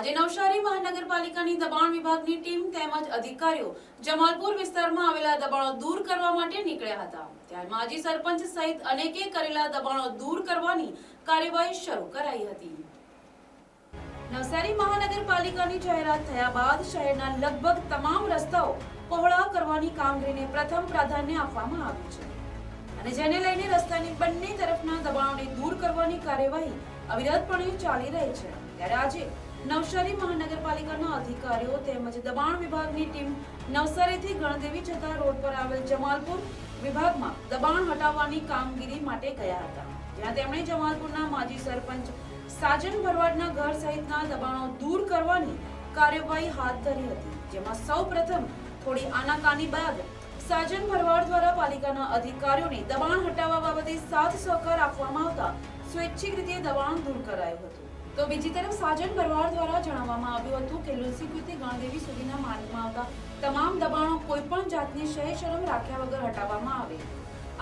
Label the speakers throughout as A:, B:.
A: આજે નવસારી મહાનગરપાલિકાની દબાણ વિભાગની ટીમ તેમજ અધિકારીઓ જમાલપુર વિસ્તારમાં આવેલા દબાણો દૂર કરવા માટે નીકળ્યા હતા. ત્યારે માજી સરપંચ સહિત અનેકે કરેલા દબાણો દૂર કરવાની કાર્યવાહી શરૂ કરાઈ હતી. નવસારી મહાનગરપાલિકાની જાહેરાત થયા બાદ શહેરના લગભગ તમામ રસ્તાઓ પહોળા કરવાની કામગીરીને પ્રથમ પ્રાધાન્ય આપવામાં આવ્યું છે. અને જેને લઈને રસ્તાની બંને દબાણોને કરવાની કાર્યવાહી અવિરતપણે ચાલી રહી છે. ત્યારે આજે નવસારી મહાનગરપાલિકાના અધિકારીઓ તેમજ દબાણ વિભાગની ટીમ નવસારીથી ગણદેવી જતા રોડ પર આવેલ જમાલપુર વિભાગમાં દબાણ હટાવવાની કામગીરી માટે ગયા હતા. જ્યાં તેમણે જમાલપુરના માજી સરપંચ સાજન ભરવાડના ઘર સહિતના દબાણો દૂર કરવાની કાર્યવાહી હાથ ધરી હતી. જેમાં સૌ પ્રથમ થોડી આનાકાની બાદ સાજન ભરવાડ દ્વારા પાલિકાના અધિકારીઓને દબાણ હટાવવા બાબતે સાથ સહકાર આપવામાં આવતા સ્વૈચ્છિક રીતે દબાણ દૂર કરાયું હતું. તો બીજી તરફ સાજન પરવાર દ્વારા જણાવવામાં આવ્યું હતું કે લુલસીકૃતિ ગણદેવી સુધીના માર્ગમાં આવતા તમામ દબાણો કોઈ પણ જાતની શય શરમ રાખ્યા વગર હટાવવામાં આવે.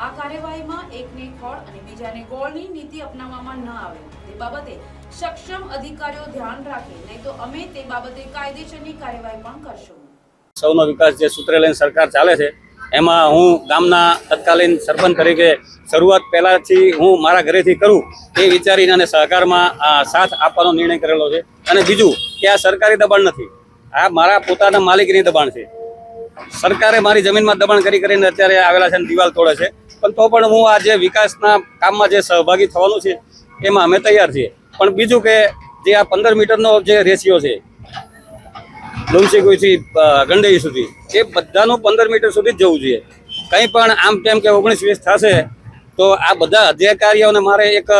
A: આ કાર્યવાહીમાં એકને ખોળ અને બીજાને ગોળની નીતિ અપનાવવામાં ન આવે. તે બાબતે સક્ષમ અધિકારીઓ ધ્યાન રાખે, નહીં તો અમે તે બાબતે કાયદેસરની કાર્યવાહી પણ કરશું.
B: સૌનો વિકાસ જે સૂત્રે લઈને સરકાર ચાલે છે એમાં હું ગામના તત્કાલીન સરપંચ તરીકે શરૂઆત પહેલાંથી હું મારા ઘરેથી કરું એ વિચારીને અને સહકારમાં આ સાથ આપવાનો નિર્ણય કરેલો છે. અને બીજું કે આ સરકારી દબાણ નથી. આ મારા પોતાના માલિકની દબાણ છે. સરકારે મારી જમીનમાં દબાણ કરી કરીને અત્યારે આવેલા છે અને દિવાલ તોડે છે. પણ તો પણ હું આ જે વિકાસના કામમાં જે સહભાગી થવાનું છે, એમાં અમે તૈયાર છીએ. પણ બીજું કે જે આ પંદર મીટરનો જે રેશિયો છે લુમસીકુઈથી ગંડઈ સુધી. એ બધાનું પંદર મીટર સુધી જ જવું જોઈએ. કંઈ પણ આમ તેમ કે ઓગણીસ વીસ થશે, તો આ બધા અધિકારીઓને મારે એક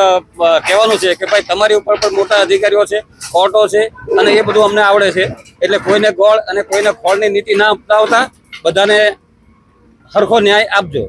B: કહેવાનું છે કે ભાઈ, તમારી ઉપર પણ મોટા અધિકારીઓ છે, કોર્ટો છે, અને એ બધું અમને આવડે છે. એટલે કોઈને ગોળ અને કોઈને ખોળની નીતિ ના અપનાવતા બધાને સરખો ન્યાય આપજો.